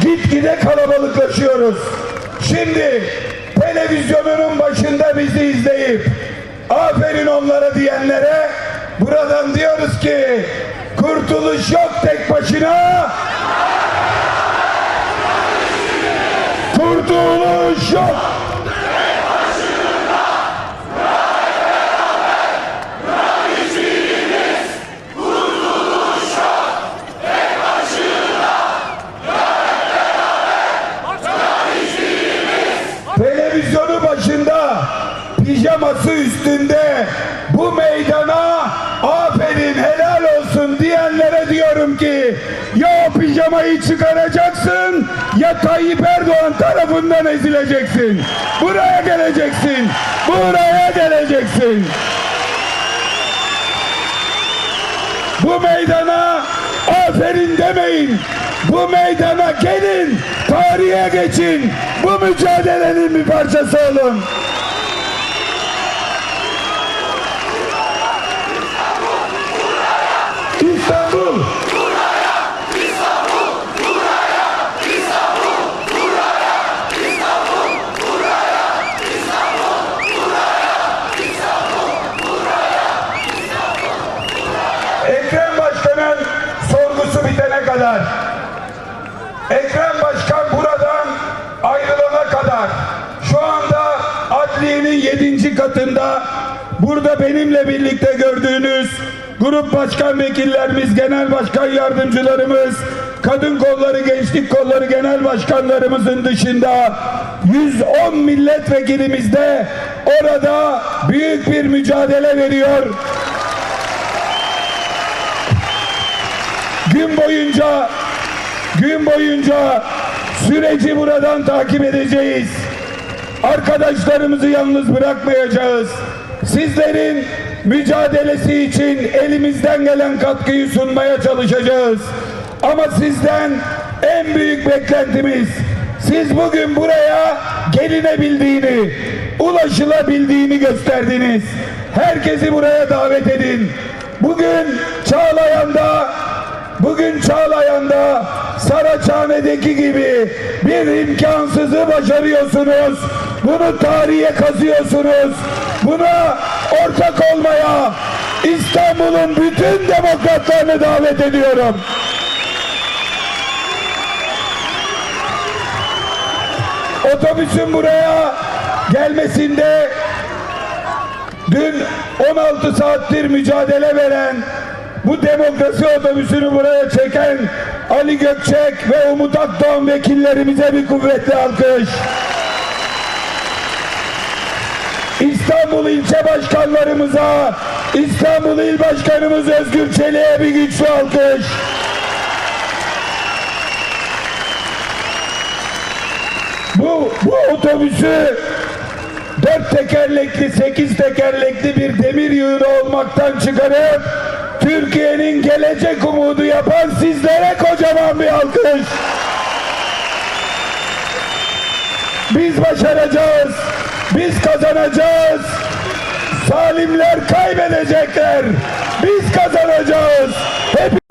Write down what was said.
gitgide kalabalıklaşıyoruz. Şimdi televizyonunun başında bizi izleyip aferin onlara diyenlere buradan diyoruz ki kurtuluş yok tek başına. Kurtuluş yok. televizyonu başında pijaması üstünde bu meydana aferin helal olsun diyenlere diyorum ki ya o pijamayı çıkaracaksın ya Tayyip Erdoğan tarafından ezileceksin. Buraya geleceksin. Buraya geleceksin. Bu meydana aferin demeyin. Bu meydana gelin. Tarihe geçin. Bu mücadelenin bir parçası olun. İstanbul. Ekrem Başkan'ın sorgusu bitene kadar Ekrem Başkan buradan ayrılana kadar şu anda adliyenin yedinci katında burada benimle birlikte gördüğünüz grup başkan vekillerimiz, genel başkan yardımcılarımız, kadın kolları, gençlik kolları genel başkanlarımızın dışında 110 milletvekilimiz de orada büyük bir mücadele veriyor. Gün boyunca gün boyunca süreci buradan takip edeceğiz. Arkadaşlarımızı yalnız bırakmayacağız. Sizlerin mücadelesi için elimizden gelen katkıyı sunmaya çalışacağız. Ama sizden en büyük beklentimiz siz bugün buraya gelinebildiğini, ulaşılabildiğini gösterdiniz. Herkesi buraya davet edin. Bugün Çağlayan'da Bugün Çağlayan'da Saraçhane'deki gibi bir imkansızı başarıyorsunuz. Bunu tarihe kazıyorsunuz. Buna ortak olmaya İstanbul'un bütün demokratlarını davet ediyorum. Otobüsün buraya gelmesinde dün 16 saattir mücadele veren bu demokrasi otobüsünü buraya çeken Ali Gökçek ve Umut Akdoğan vekillerimize bir kuvvetli alkış. İstanbul ilçe başkanlarımıza, İstanbul il başkanımız Özgür Çelik'e bir güçlü alkış. Bu, bu otobüsü dört tekerlekli, sekiz tekerlekli bir demir yığını olmaktan çıkarıp Türkiye'nin gelecek umudu yapan sizlere kocaman bir alkış. Biz başaracağız. Biz kazanacağız. Salimler kaybedecekler. Biz kazanacağız. Hep